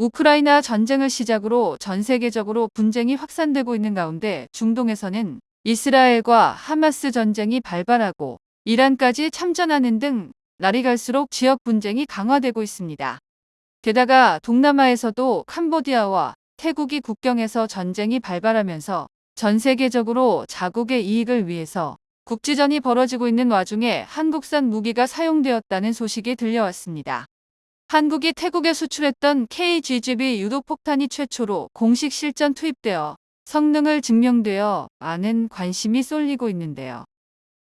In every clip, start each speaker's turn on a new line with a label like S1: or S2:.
S1: 우크라이나 전쟁을 시작으로 전 세계적으로 분쟁이 확산되고 있는 가운데 중동에서는 이스라엘과 하마스 전쟁이 발발하고 이란까지 참전하는 등 날이 갈수록 지역 분쟁이 강화되고 있습니다. 게다가 동남아에서도 캄보디아와 태국이 국경에서 전쟁이 발발하면서 전 세계적으로 자국의 이익을 위해서 국지전이 벌어지고 있는 와중에 한국산 무기가 사용되었다는 소식이 들려왔습니다. 한국이 태국에 수출했던 KGGB 유도폭탄이 최초로 공식 실전 투입되어 성능을 증명되어 많은 관심이 쏠리고 있는데요.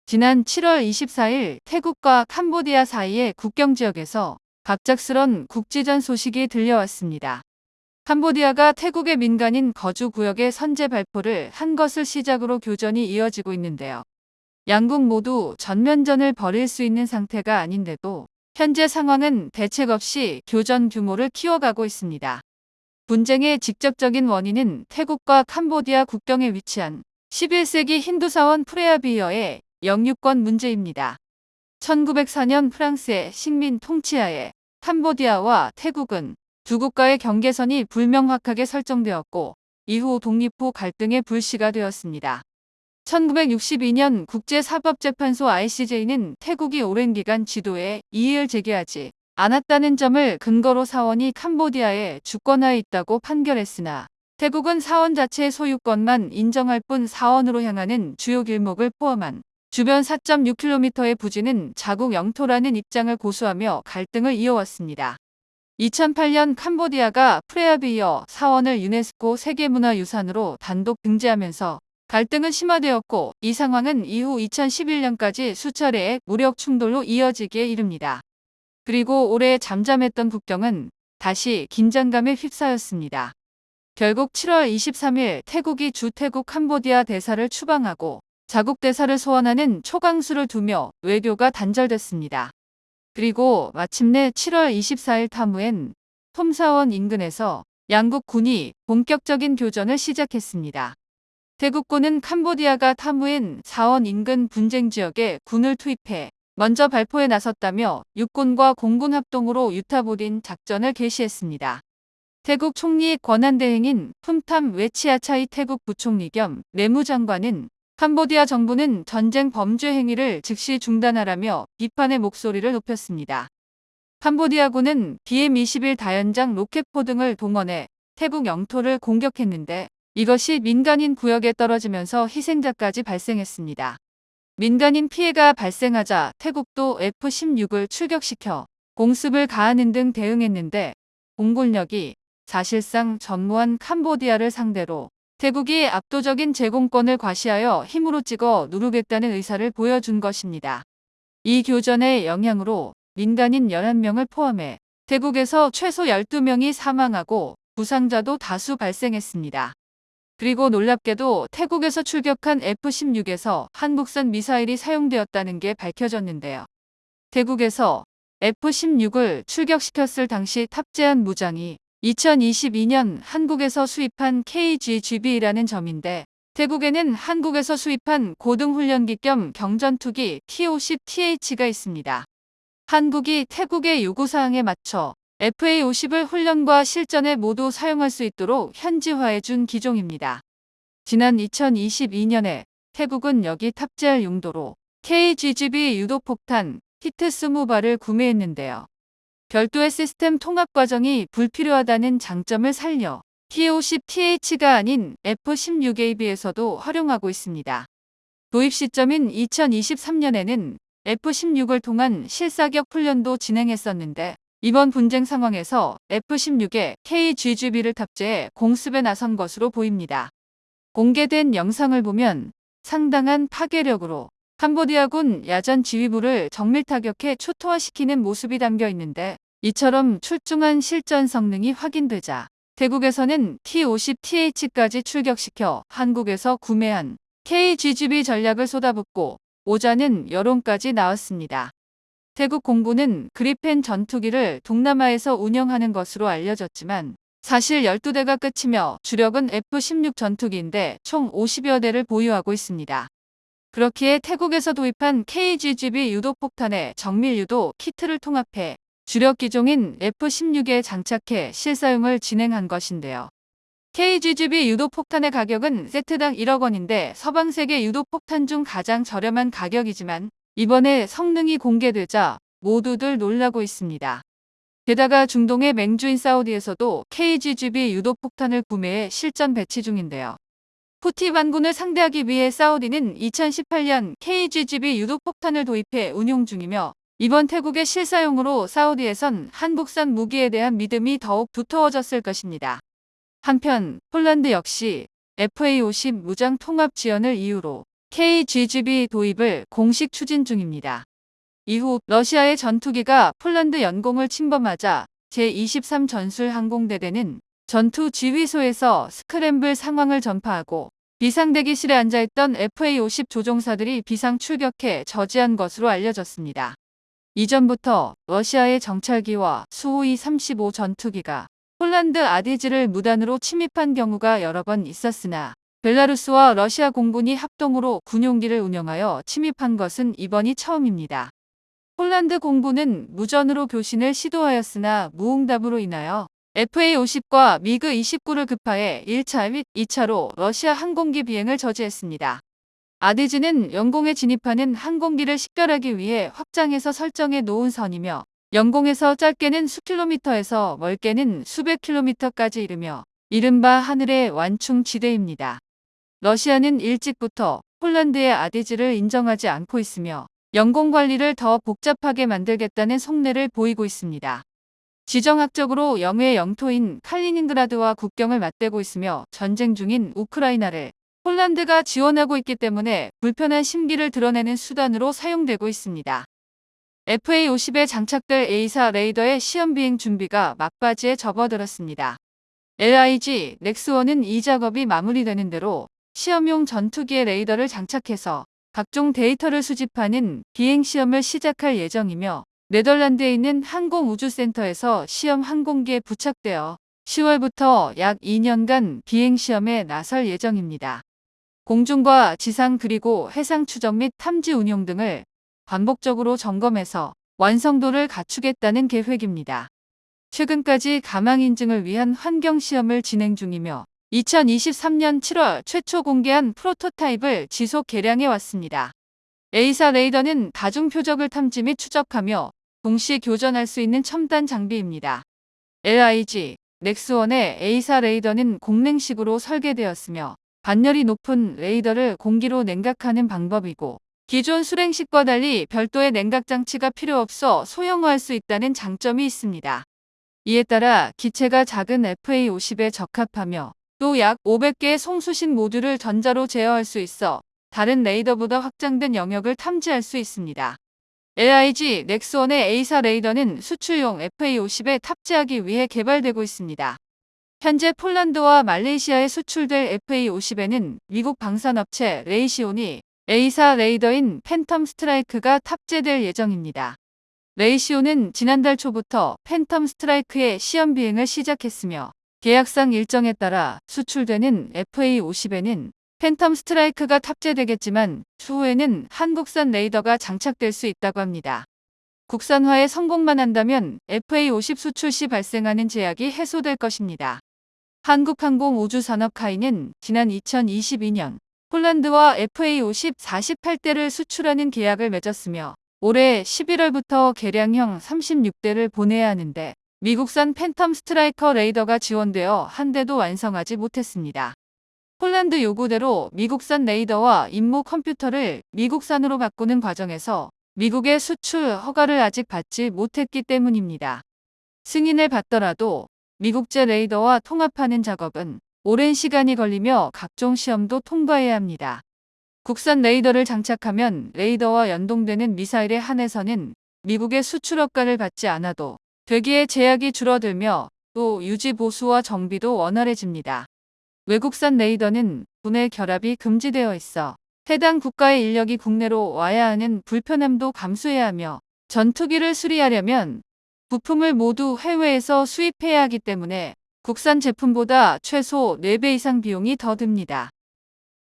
S1: 지난 7월 24일 태국과 캄보디아 사이의 국경 지역에서 갑작스런 국지전 소식이 들려왔습니다. 캄보디아가 태국의 민간인 거주 구역의 선제 발포를 한 것을 시작으로 교전이 이어지고 있는데요. 양국 모두 전면전을 벌일 수 있는 상태가 아닌데도 현재 상황은 대책 없이 교전 규모를 키워가고 있습니다. 분쟁의 직접적인 원인은 태국과 캄보디아 국경에 위치한 11세기 힌두 사원 프레아비어의 영유권 문제입니다. 1904년 프랑스의 식민 통치하에 캄보디아와 태국은 두 국가의 경계선이 불명확하게 설정되었고 이후 독립 후 갈등의 불씨가 되었습니다. 1962년 국제사법재판소 ICJ는 태국이 오랜 기간 지도에 이의를 제기하지 않았다는 점을 근거로 사원이 캄보디아에 주권하에 있다고 판결했으나 태국은 사원 자체의 소유권만 인정할 뿐 사원으로 향하는 주요 길목을 포함한 주변 4.6km의 부지는 자국 영토라는 입장을 고수하며 갈등을 이어왔습니다. 2008년 캄보디아가 프레아비어 사원을 유네스코 세계문화유산으로 단독 등재하면서 갈등은 심화되었고 이 상황은 이후 2011년까지 수차례의 무력 충돌로 이어지기에 이릅니다. 그리고 올해 잠잠했던 국경은 다시 긴장감에 휩싸였습니다. 결국 7월 23일 태국이 주 태국 캄보디아 대사를 추방하고 자국 대사를 소환하는 초강수를 두며 외교가 단절됐습니다. 그리고 마침내 7월 24일 탐후엔 톰사원 인근에서 양국 군이 본격적인 교전을 시작했습니다. 태국군은 캄보디아가 탐후엔 사원 인근 분쟁 지역에 군을 투입해 먼저 발포에 나섰다며 육군과 공군 합동으로 유타보딘 작전을 개시했습니다. 태국 총리 권한대행인 푼탐 웨치아차이 태국 부총리 겸 내무장관은 캄보디아 정부는 전쟁 범죄 행위를 즉시 중단하라며 비판의 목소리를 높였습니다. 캄보디아군은 BM-21 다연장 로켓포 등을 동원해 태국 영토를 공격했는데 이것이 민간인 구역에 떨어지면서 희생자까지 발생했습니다. 민간인 피해가 발생하자 태국도 F-16을 출격시켜 공습을 가하는 등 대응했는데 공군력이 사실상 전무한 캄보디아를 상대로 태국이 압도적인 제공권을 과시하여 힘으로 찍어 누르겠다는 의사를 보여준 것입니다. 이 교전의 영향으로 민간인 11명을 포함해 태국에서 최소 12명이 사망하고 부상자도 다수 발생했습니다. 그리고 놀랍게도 태국에서 출격한 F-16에서 한국산 미사일이 사용되었다는 게 밝혀졌는데요. 태국에서 F-16을 출격시켰을 당시 탑재한 무장이 2022년 한국에서 수입한 KGGB라는 점인데 태국에는 한국에서 수입한 고등훈련기 겸 경전투기 T-50TH가 있습니다. 한국이 태국의 요구사항에 맞춰 FA-50을 훈련과 실전에 모두 사용할 수 있도록 현지화해 준 기종입니다. 지난 2022년에 태국은 여기 탑재할 용도로 KGGB 유도폭탄 히트 20발을 구매했는데요. 별도의 시스템 통합 과정이 불필요하다는 장점을 살려 T50TH가 아닌 F16AB에서도 활용하고 있습니다. 도입 시점인 2023년에는 F16을 통한 실사격 훈련도 진행했었는데 이번 분쟁 상황에서 F-16에 KGGB를 탑재해 공습에 나선 것으로 보입니다. 공개된 영상을 보면 상당한 파괴력으로 캄보디아군 야전 지휘부를 정밀 타격해 초토화시키는 모습이 담겨 있는데 이처럼 출중한 실전 성능이 확인되자 태국에서는 T-50TH까지 출격시켜 한국에서 구매한 KGGB 전략을 쏟아붓고 오자는 여론까지 나왔습니다. 태국 공군은 그리펜 전투기를 동남아에서 운영하는 것으로 알려졌지만 사실 12대가 끝이며 주력은 F-16 전투기인데 총 50여 대를 보유하고 있습니다. 그렇기에 태국에서 도입한 KGGB 유도폭탄의 정밀 유도 키트를 통합해 주력 기종인 F-16에 장착해 실사용을 진행한 것인데요. KGGB 유도폭탄의 가격은 세트당 1억 원인데 서방 세계 유도폭탄 중 가장 저렴한 가격이지만 이번에 성능이 공개되자 모두들 놀라고 있습니다. 게다가 중동의 맹주인 사우디에서도 KGGB 유도폭탄을 구매해 실전 배치 중인데요. 후티 반군을 상대하기 위해 사우디는 2018년 KGGB 유도폭탄을 도입해 운용 중이며 이번 태국의 실사용으로 사우디에선 한국산 무기에 대한 믿음이 더욱 두터워졌을 것입니다. 한편 폴란드 역시 FA-50 무장 통합 지원을 이유로 KGGB 도입을 공식 추진 중입니다. 이후 러시아의 전투기가 폴란드 연공을 침범하자 제23 전술 항공대대는 전투 지휘소에서 스크램블 상황을 전파하고 비상대기실에 앉아있던 FA-50 조종사들이 비상 출격해 저지한 것으로 알려졌습니다. 이전부터 러시아의 정찰기와 수호이 35 전투기가 폴란드 아디즈를 무단으로 침입한 경우가 여러 번 있었으나 벨라루스와 러시아 공군이 합동으로 군용기를 운영하여 침입한 것은 이번이 처음입니다. 폴란드 공군은 무전으로 교신을 시도하였으나 무응답으로 인하여 FA-50과 미그 29를 급파해 1차 및 2차로 러시아 항공기 비행을 저지했습니다. 아디즈는 영공에 진입하는 항공기를 식별하기 위해 확장해서 설정해 놓은 선이며 영공에서 짧게는 수킬로미터에서 멀게는 수백 킬로미터까지 이르며 이른바 하늘의 완충 지대입니다. 러시아는 일찍부터 폴란드의 아디즈를 인정하지 않고 있으며 영공 관리를 더 복잡하게 만들겠다는 속내를 보이고 있습니다. 지정학적으로 영의 영토인 칼리닝그라드와 국경을 맞대고 있으며 전쟁 중인 우크라이나를 폴란드가 지원하고 있기 때문에 불편한 심기를 드러내는 수단으로 사용되고 있습니다. FA-50에 장착될 A사 레이더의 시험 비행 준비가 막바지에 접어들었습니다. LIG 넥스원은 이 작업이 마무리되는 대로 시험용 전투기의 레이더를 장착해서 각종 데이터를 수집하는 비행 시험을 시작할 예정이며 네덜란드에 있는 항공우주센터에서 시험 항공기에 부착되어 10월부터 약 2년간 비행 시험에 나설 예정입니다. 공중과 지상 그리고 해상 추적 및 탐지 운용 등을 반복적으로 점검해서 완성도를 갖추겠다는 계획입니다. 최근까지 가망 인증을 위한 환경 시험을 진행 중이며 2023년 7월 최초 공개한 프로토타입을 지속 개량해 왔습니다. A사 레이더는 다중 표적을 탐지 및 추적하며 동시에 교전할 수 있는 첨단 장비입니다. LIG 넥스원의 A사 레이더는 공냉식으로 설계되었으며 반열이 높은 레이더를 공기로 냉각하는 방법이고 기존 수랭식과 달리 별도의 냉각 장치가 필요 없어 소형화할 수 있다는 장점이 있습니다. 이에 따라 기체가 작은 FA-50에 적합하며 또 약 500개의 송수신 모듈을 전자로 제어할 수 있어 다른 레이더보다 확장된 영역을 탐지할 수 있습니다. LIG 넥스원의 A사 레이더는 수출용 FA-50에 탑재하기 위해 개발되고 있습니다. 현재 폴란드와 말레이시아에 수출될 FA-50에는 미국 방산업체 레이시온이 A사 레이더인 팬텀 스트라이크가 탑재될 예정입니다. 레이시온은 지난달 초부터 팬텀 스트라이크의 시험 비행을 시작했으며 계약상 일정에 따라 수출되는 FA-50에는 팬텀 스트라이크가 탑재되겠지만 추후에는 한국산 레이더가 장착될 수 있다고 합니다. 국산화에 성공만 한다면 FA-50 수출 시 발생하는 제약이 해소될 것입니다. 한국항공우주산업카이는 지난 2022년 폴란드와 FA-50 48대를 수출하는 계약을 맺었으며 올해 11월부터 개량형 36대를 보내야 하는데 미국산 팬텀 스트라이커 레이더가 지원되어 한 대도 완성하지 못했습니다. 폴란드 요구대로 미국산 레이더와 임무 컴퓨터를 미국산으로 바꾸는 과정에서 미국의 수출 허가를 아직 받지 못했기 때문입니다. 승인을 받더라도 미국제 레이더와 통합하는 작업은 오랜 시간이 걸리며 각종 시험도 통과해야 합니다. 국산 레이더를 장착하면 레이더와 연동되는 미사일에 한해서는 미국의 수출 허가를 받지 않아도 되기에 제약이 줄어들며 또 유지 보수와 정비도 원활해집니다. 외국산 레이더는 분해 결합이 금지되어 있어 해당 국가의 인력이 국내로 와야 하는 불편함도 감수해야 하며 전투기를 수리하려면 부품을 모두 해외에서 수입해야 하기 때문에 국산 제품보다 최소 4배 이상 비용이 더 듭니다.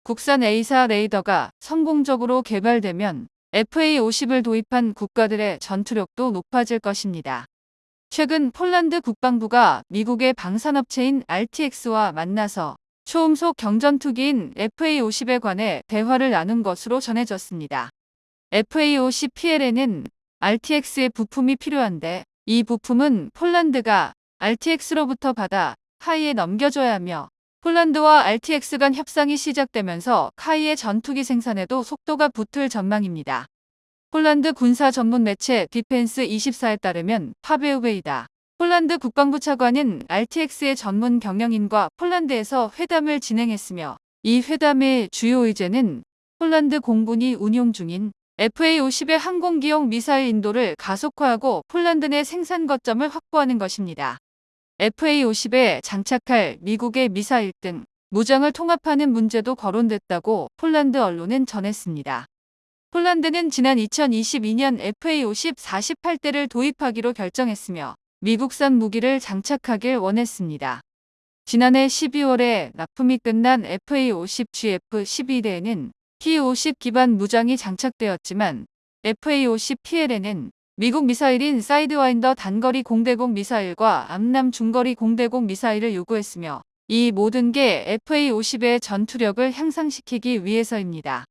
S1: 국산 A사 레이더가 성공적으로 개발되면 FA-50을 도입한 국가들의 전투력도 높아질 것입니다. 최근 폴란드 국방부가 미국의 방산업체인 RTX와 만나서 초음속 경전투기인 FA-50에 관해 대화를 나눈 것으로 전해졌습니다. FA-50PL에는 RTX의 부품이 필요한데 이 부품은 폴란드가 RTX로부터 받아 카이에 넘겨줘야 하며 폴란드와 RTX 간 협상이 시작되면서 카이의 전투기 생산에도 속도가 붙을 전망입니다. 폴란드 군사 전문 매체 디펜스 24에 따르면 파베우베이다. 폴란드 국방부 차관은 RTX의 전문 경영인과 폴란드에서 회담을 진행했으며 이 회담의 주요 의제는 폴란드 공군이 운용 중인 FA-50의 항공기용 미사일 인도를 가속화하고 폴란드 내 생산 거점을 확보하는 것입니다. FA-50에 장착할 미국의 미사일 등 무장을 통합하는 문제도 거론됐다고 폴란드 언론은 전했습니다. 폴란드는 지난 2022년 FA-50 48대를 도입하기로 결정했으며 미국산 무기를 장착하길 원했습니다. 지난해 12월에 납품이 끝난 FA-50 GF-12대에는 T-50 기반 무장이 장착되었지만 FA-50 PL에는 미국 미사일인 사이드와인더 단거리 공대공 미사일과 암남 중거리 공대공 미사일을 요구했으며 이 모든 게 FA-50의 전투력을 향상시키기 위해서입니다.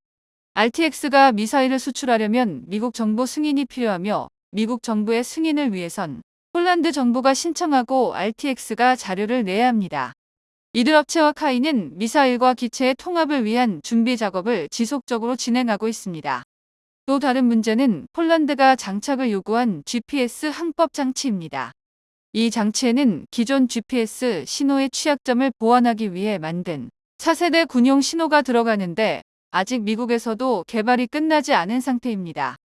S1: RTX가 미사일을 수출하려면 미국 정부 승인이 필요하며 미국 정부의 승인을 위해선 폴란드 정부가 신청하고 RTX가 자료를 내야 합니다. 이들 업체와 카이는 미사일과 기체의 통합을 위한 준비 작업을 지속적으로 진행하고 있습니다. 또 다른 문제는 폴란드가 장착을 요구한 GPS 항법 장치입니다. 이 장치에는 기존 GPS 신호의 취약점을 보완하기 위해 만든 차세대 군용 신호가 들어가는데 아직 미국에서도 개발이 끝나지 않은 상태입니다.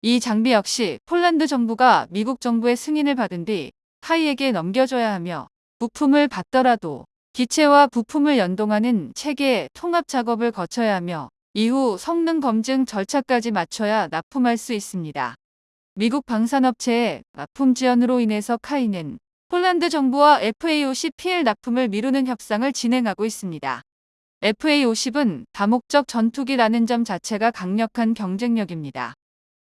S1: 이 장비 역시 폴란드 정부가 미국 정부의 승인을 받은 뒤 카이에게 넘겨줘야 하며 부품을 받더라도 기체와 부품을 연동하는 체계 통합 작업을 거쳐야 하며 이후 성능 검증 절차까지 마쳐야 납품할 수 있습니다. 미국 방산업체의 납품 지연으로 인해서 카이는 폴란드 정부와 FA-50PL 납품을 미루는 협상을 진행하고 있습니다. FA-50은 다목적 전투기라는 점 자체가 강력한 경쟁력입니다.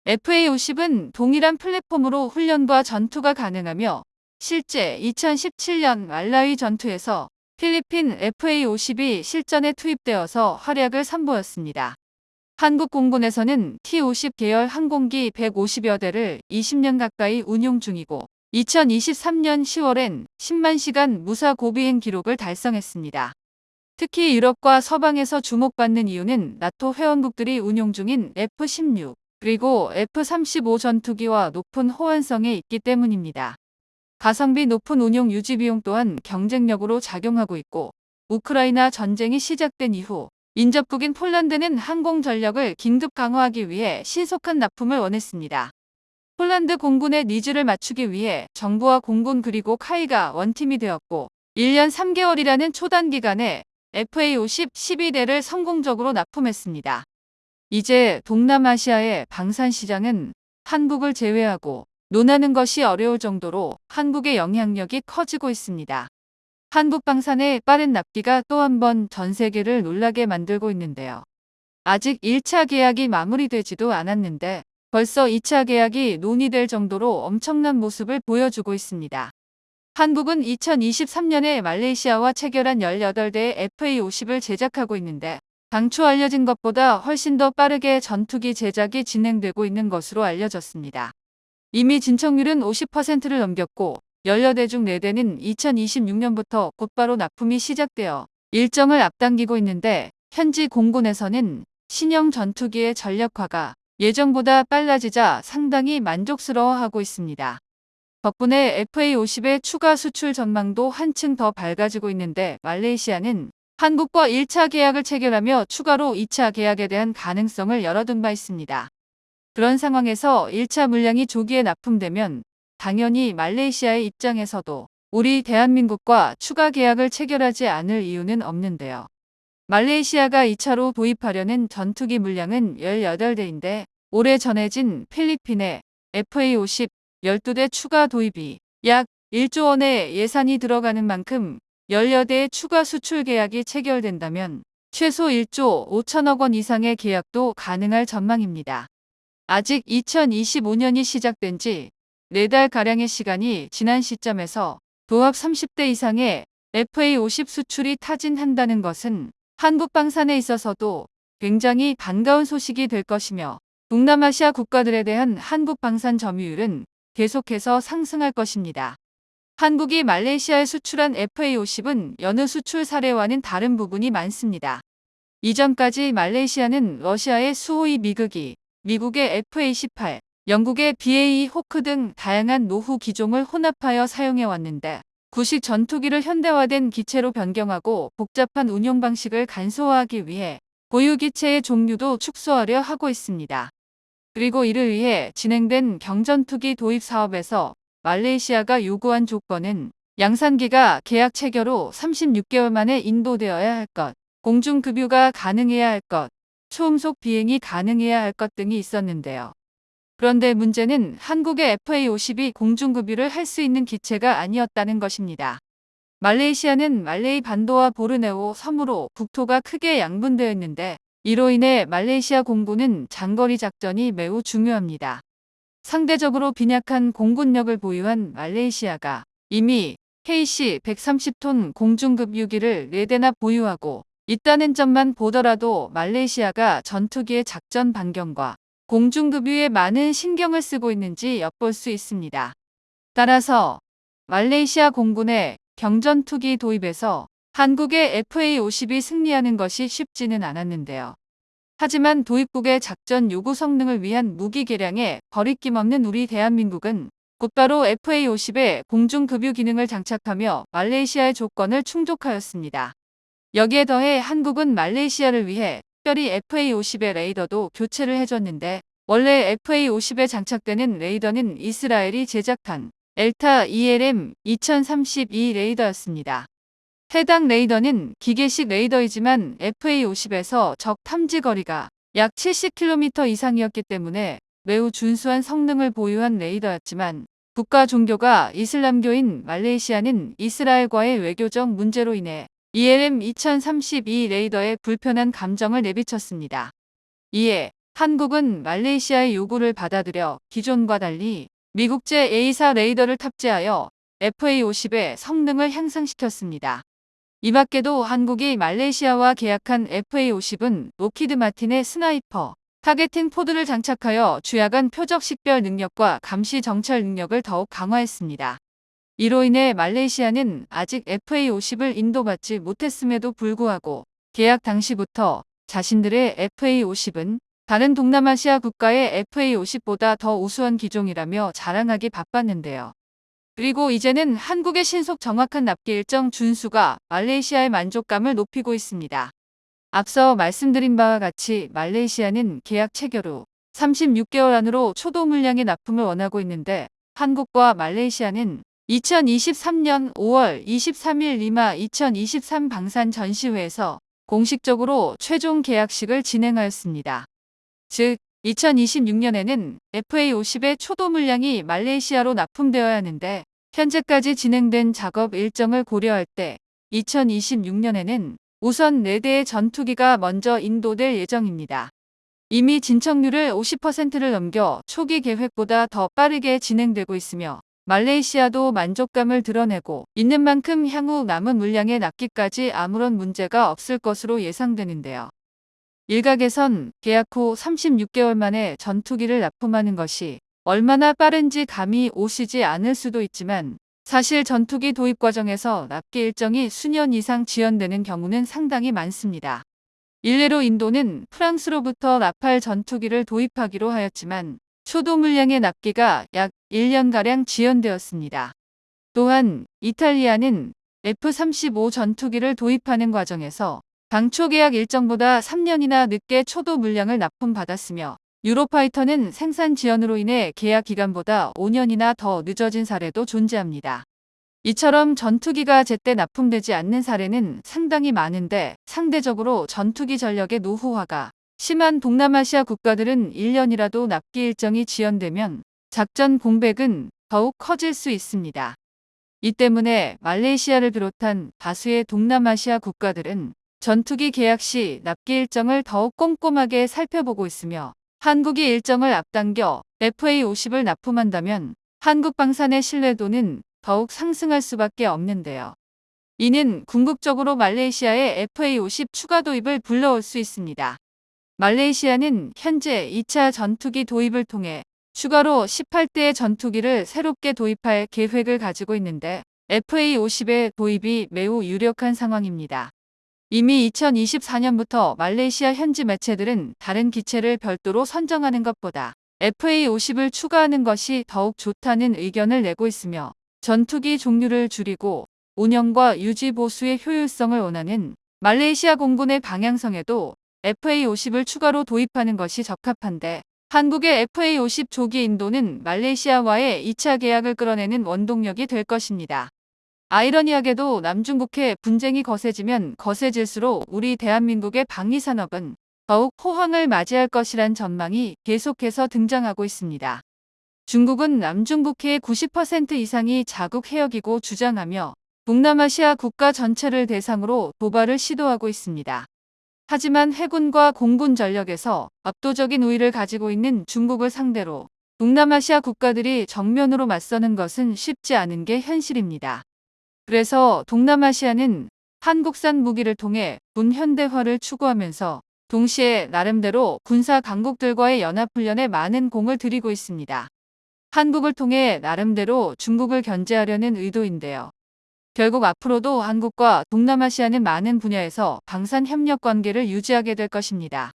S1: FA-50은 동일한 플랫폼으로 훈련과 전투가 가능하며 실제 2017년 말라위 전투에서 필리핀 FA-50이 실전에 투입되어서 활약을 선보였습니다. 한국 공군에서는 T-50 계열 항공기 150여 대를 20년 가까이 운용 중이고 2023년 10월엔 10만 시간 무사 고비행 기록을 달성했습니다. 특히 유럽과 서방에서 주목받는 이유는 나토 회원국들이 운용 중인 F-16 그리고 F-35 전투기와 높은 호환성에 있기 때문입니다. 가성비 높은 운용 유지 비용 또한 경쟁력으로 작용하고 있고 우크라이나 전쟁이 시작된 이후 인접국인 폴란드는 항공 전력을 긴급 강화하기 위해 신속한 납품을 원했습니다. 폴란드 공군의 니즈를 맞추기 위해 정부와 공군 그리고 카이가 원팀이 되었고 1년 3개월이라는 초단 기간에 FA-50 12대를 성공적으로 납품했습니다. 이제 동남아시아의 방산 시장은 한국을 제외하고 논하는 것이 어려울 정도로 한국의 영향력이 커지고 있습니다. 한국 방산의 빠른 납기가 또 한 번 전 세계를 놀라게 만들고 있는데요. 아직 1차 계약이 마무리되지도 않았는데 벌써 2차 계약이 논의될 정도로 엄청난 모습을 보여주고 있습니다. 한국은 2023년에 말레이시아와 체결한 18대의 FA-50을 제작하고 있는데 당초 알려진 것보다 훨씬 더 빠르게 전투기 제작이 진행되고 있는 것으로 알려졌습니다. 이미 진척률은 50%를 넘겼고 18대 중 4대는 2026년부터 곧바로 납품이 시작되어 일정을 앞당기고 있는데 현지 공군에서는 신형 전투기의 전력화가 예정보다 빨라지자 상당히 만족스러워하고 있습니다. 덕분에 FA-50의 추가 수출 전망도 한층 더 밝아지고 있는데 말레이시아는 한국과 1차 계약을 체결하며 추가로 2차 계약에 대한 가능성을 열어둔 바 있습니다. 그런 상황에서 1차 물량이 조기에 납품되면 당연히 말레이시아의 입장에서도 우리 대한민국과 추가 계약을 체결하지 않을 이유는 없는데요. 말레이시아가 2차로 도입하려는 전투기 물량은 18대인데 올해 전해진 필리핀의 FA-50 12대 추가 도입이 약 1조 원의 예산이 들어가는 만큼 18대의 추가 수출 계약이 체결된다면 최소 1조 5천억 원 이상의 계약도 가능할 전망입니다. 아직 2025년이 시작된 지 4달가량의 시간이 지난 시점에서 도합 30대 이상의 FA50 수출이 타진한다는 것은 한국 방산에 있어서도 굉장히 반가운 소식이 될 것이며 동남아시아 국가들에 대한 한국 방산 점유율은 계속해서 상승할 것입니다. 한국이 말레이시아에 수출한 FA50은 여느 수출 사례와는 다른 부분이 많습니다. 이전까지 말레이시아는 러시아의 수호이 미국이, 미국의 FA18, 영국의 BAE 호크 등 다양한 노후 기종을 혼합하여 사용해 왔는데 구식 전투기를 현대화된 기체로 변경하고 복잡한 운용 방식을 간소화하기 위해 보유 기체의 종류도 축소하려 하고 있습니다. 그리고 이를 위해 진행된 경전투기 도입 사업에서 말레이시아가 요구한 조건은 양산기가 계약 체결 후 36개월 만에 인도되어야 할 것, 공중급유가 가능해야 할 것, 초음속 비행이 가능해야 할 것 등이 있었는데요. 그런데 문제는 한국의 FA50이 공중급유를 할 수 있는 기체가 아니었다는 것입니다. 말레이시아는 말레이 반도와 보르네오 섬으로 국토가 크게 양분되어 있는데 이로 인해 말레이시아 공군은 장거리 작전이 매우 중요합니다. 상대적으로 빈약한 공군력을 보유한 말레이시아가 이미 KC 130톤 공중급 유기를 4대나 보유하고 있다는 점만 보더라도 말레이시아가 전투기의 작전 반경과 공중급유에 많은 신경을 쓰고 있는지 엿볼 수 있습니다. 따라서 말레이시아 공군의 경전투기 도입에서 한국의 FA50이 승리하는 것이 쉽지는 않았는데요. 하지만 도입국의 작전 요구 성능을 위한 무기 개량에 거리낌 없는 우리 대한민국은 곧바로 FA50에 공중급유 기능을 장착하며 말레이시아의 조건을 충족하였습니다. 여기에 더해 한국은 말레이시아를 위해 특별히 FA50의 레이더도 교체를 해줬는데 원래 FA50에 장착되는 레이더는 이스라엘이 제작한 엘타 ELM 2032 레이더였습니다. 해당 레이더는 기계식 레이더이지만 FA50에서 적 탐지 거리가 약 70km 이상이었기 때문에 매우 준수한 성능을 보유한 레이더였지만 국가 종교가 이슬람교인 말레이시아는 이스라엘과의 외교적 문제로 인해 ELM 2032 레이더에 불편한 감정을 내비쳤습니다. 이에 한국은 말레이시아의 요구를 받아들여 기존과 달리 미국제 A사 레이더를 탑재하여 FA50의 성능을 향상시켰습니다. 이 밖에도 한국이 말레이시아와 계약한 FA50은 로키드 마틴의 스나이퍼, 타겟팅 포드를 장착하여 주야간 표적 식별 능력과 감시 정찰 능력을 더욱 강화했습니다. 이로 인해 말레이시아는 아직 FA50을 인도받지 못했음에도 불구하고 계약 당시부터 자신들의 FA50은 다른 동남아시아 국가의 FA50보다 더 우수한 기종이라며 자랑하기 바빴는데요. 그리고 이제는 한국의 신속 정확한 납기 일정 준수가 말레이시아의 만족감을 높이고 있습니다. 앞서 말씀드린 바와 같이 말레이시아는 계약 체결 후 36개월 안으로 초도 물량의 납품을 원하고 있는데 한국과 말레이시아는 2023년 5월 23일 리마 2023 방산 전시회에서 공식적으로 최종 계약식을 진행하였습니다. 즉 2026년에는 FA50의 초도 물량이 말레이시아로 납품되어야 하는데 현재까지 진행된 작업 일정을 고려할 때 2026년에는 우선 4대의 전투기가 먼저 인도될 예정입니다. 이미 진척률을 50%를 넘겨 초기 계획보다 더 빠르게 진행되고 있으며 말레이시아도 만족감을 드러내고 있는 만큼 향후 남은 물량의 납기까지 아무런 문제가 없을 것으로 예상되는데요. 일각에선 계약 후 36개월 만에 전투기를 납품하는 것이 얼마나 빠른지 감이 오시지 않을 수도 있지만 사실 전투기 도입 과정에서 납기 일정이 수년 이상 지연되는 경우는 상당히 많습니다. 일례로 인도는 프랑스로부터 라팔 전투기를 도입하기로 하였지만 초도 물량의 납기가 약 1년가량 지연되었습니다. 또한 이탈리아는 F-35 전투기를 도입하는 과정에서 당초 계약 일정보다 3년이나 늦게 초도 물량을 납품받았으며 유로파이터는 생산 지연으로 인해 계약 기간보다 5년이나 더 늦어진 사례도 존재합니다. 이처럼 전투기가 제때 납품되지 않는 사례는 상당히 많은데 상대적으로 전투기 전력의 노후화가 심한 동남아시아 국가들은 1년이라도 납기 일정이 지연되면 작전 공백은 더욱 커질 수 있습니다. 이 때문에 말레이시아를 비롯한 다수의 동남아시아 국가들은 전투기 계약 시 납기 일정을 더욱 꼼꼼하게 살펴보고 있으며 한국이 일정을 앞당겨 FA50을 납품한다면 한국 방산의 신뢰도는 더욱 상승할 수밖에 없는데요. 이는 궁극적으로 말레이시아의 FA50 추가 도입을 불러올 수 있습니다. 말레이시아는 현재 2차 전투기 도입을 통해 추가로 18대의 전투기를 새롭게 도입할 계획을 가지고 있는데 FA50의 도입이 매우 유력한 상황입니다. 이미 2024년부터 말레이시아 현지 매체들은 다른 기체를 별도로 선정하는 것보다 FA50을 추가하는 것이 더욱 좋다는 의견을 내고 있으며 전투기 종류를 줄이고 운영과 유지 보수의 효율성을 원하는 말레이시아 공군의 방향성에도 FA50을 추가로 도입하는 것이 적합한데 한국의 FA50 조기 인도는 말레이시아와의 2차 계약을 끌어내는 원동력이 될 것입니다. 아이러니하게도 남중국해 분쟁이 거세지면 거세질수록 우리 대한민국의 방위산업은 더욱 호황을 맞이할 것이란 전망이 계속해서 등장하고 있습니다. 중국은 남중국해의 90% 이상이 자국 해역이고 주장하며 동남아시아 국가 전체를 대상으로 도발을 시도하고 있습니다. 하지만 해군과 공군 전력에서 압도적인 우위를 가지고 있는 중국을 상대로 동남아시아 국가들이 정면으로 맞서는 것은 쉽지 않은 게 현실입니다. 그래서 동남아시아는 한국산 무기를 통해 군현대화를 추구하면서 동시에 나름대로 군사 강국들과의 연합훈련에 많은 공을 들이고 있습니다. 한국을 통해 나름대로 중국을 견제하려는 의도인데요. 결국 앞으로도 한국과 동남아시아는 많은 분야에서 방산 협력 관계를 유지하게 될 것입니다.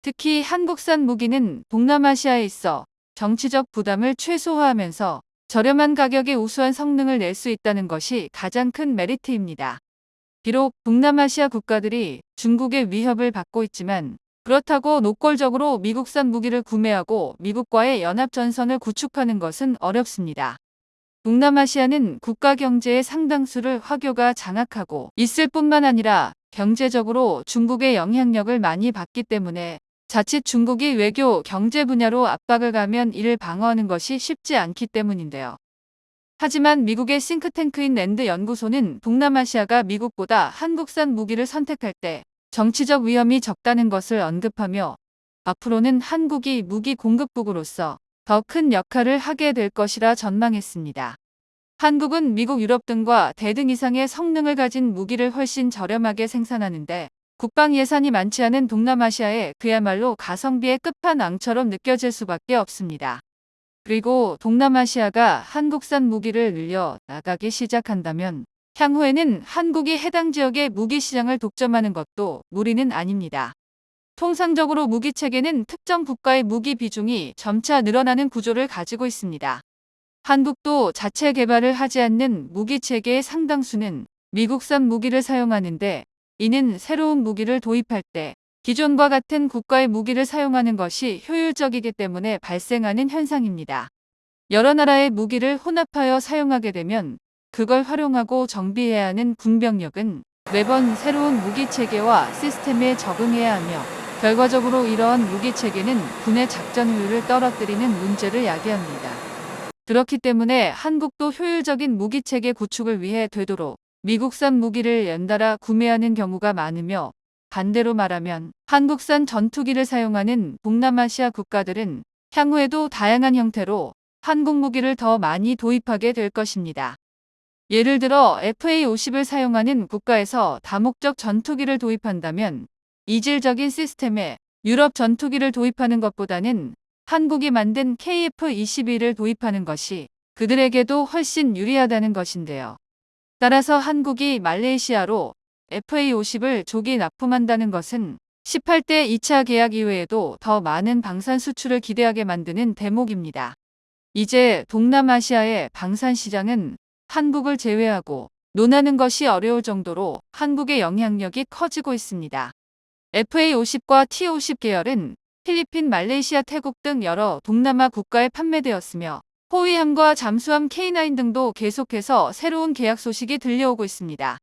S1: 특히 한국산 무기는 동남아시아에 있어 정치적 부담을 최소화하면서 저렴한 가격에 우수한 성능을 낼 수 있다는 것이 가장 큰 메리트입니다. 비록 동남아시아 국가들이 중국의 위협을 받고 있지만 그렇다고 노골적으로 미국산 무기를 구매하고 미국과의 연합전선을 구축하는 것은 어렵습니다. 동남아시아는 국가 경제의 상당수를 화교가 장악하고 있을 뿐만 아니라 경제적으로 중국의 영향력을 많이 받기 때문에 자칫 중국이 외교, 경제 분야로 압박을 가면 이를 방어하는 것이 쉽지 않기 때문인데요. 하지만 미국의 싱크탱크인 랜드 연구소는 동남아시아가 미국보다 한국산 무기를 선택할 때 정치적 위험이 적다는 것을 언급하며 앞으로는 한국이 무기 공급국으로서 더 큰 역할을 하게 될 것이라 전망했습니다. 한국은 미국, 유럽 등과 대등 이상의 성능을 가진 무기를 훨씬 저렴하게 생산하는데 국방 예산이 많지 않은 동남아시아에 그야말로 가성비의 끝판왕처럼 느껴질 수밖에 없습니다. 그리고 동남아시아가 한국산 무기를 늘려 나가기 시작한다면 향후에는 한국이 해당 지역의 무기 시장을 독점하는 것도 무리는 아닙니다. 통상적으로 무기 체계는 특정 국가의 무기 비중이 점차 늘어나는 구조를 가지고 있습니다. 한국도 자체 개발을 하지 않는 무기 체계의 상당수는 미국산 무기를 사용하는데 이는 새로운 무기를 도입할 때 기존과 같은 국가의 무기를 사용하는 것이 효율적이기 때문에 발생하는 현상입니다. 여러 나라의 무기를 혼합하여 사용하게 되면 그걸 활용하고 정비해야 하는 군병력은 매번 새로운 무기 체계와 시스템에 적응해야 하며 결과적으로 이러한 무기 체계는 군의 작전 효율을 떨어뜨리는 문제를 야기합니다. 그렇기 때문에 한국도 효율적인 무기 체계 구축을 위해 되도록 미국산 무기를 연달아 구매하는 경우가 많으며 반대로 말하면 한국산 전투기를 사용하는 동남아시아 국가들은 향후에도 다양한 형태로 한국 무기를 더 많이 도입하게 될 것입니다. 예를 들어 FA50을 사용하는 국가에서 다목적 전투기를 도입한다면 이질적인 시스템에 유럽 전투기를 도입하는 것보다는 한국이 만든 KF-21을 도입하는 것이 그들에게도 훨씬 유리하다는 것인데요. 따라서 한국이 말레이시아로 FA50을 조기 납품한다는 것은 18대 2차 계약 이후에도 더 많은 방산 수출을 기대하게 만드는 대목입니다. 이제 동남아시아의 방산 시장은 한국을 제외하고 논하는 것이 어려울 정도로 한국의 영향력이 커지고 있습니다. FA50과 T50 계열은 필리핀, 말레이시아, 태국 등 여러 동남아 국가에 판매되었으며 호위함과 잠수함 K9 등도 계속해서 새로운 계약 소식이 들려오고 있습니다.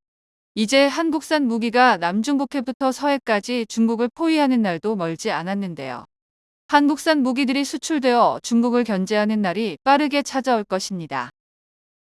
S1: 이제 한국산 무기가 남중국해부터 서해까지 중국을 포위하는 날도 멀지 않았는데요. 한국산 무기들이 수출되어 중국을 견제하는 날이 빠르게 찾아올 것입니다.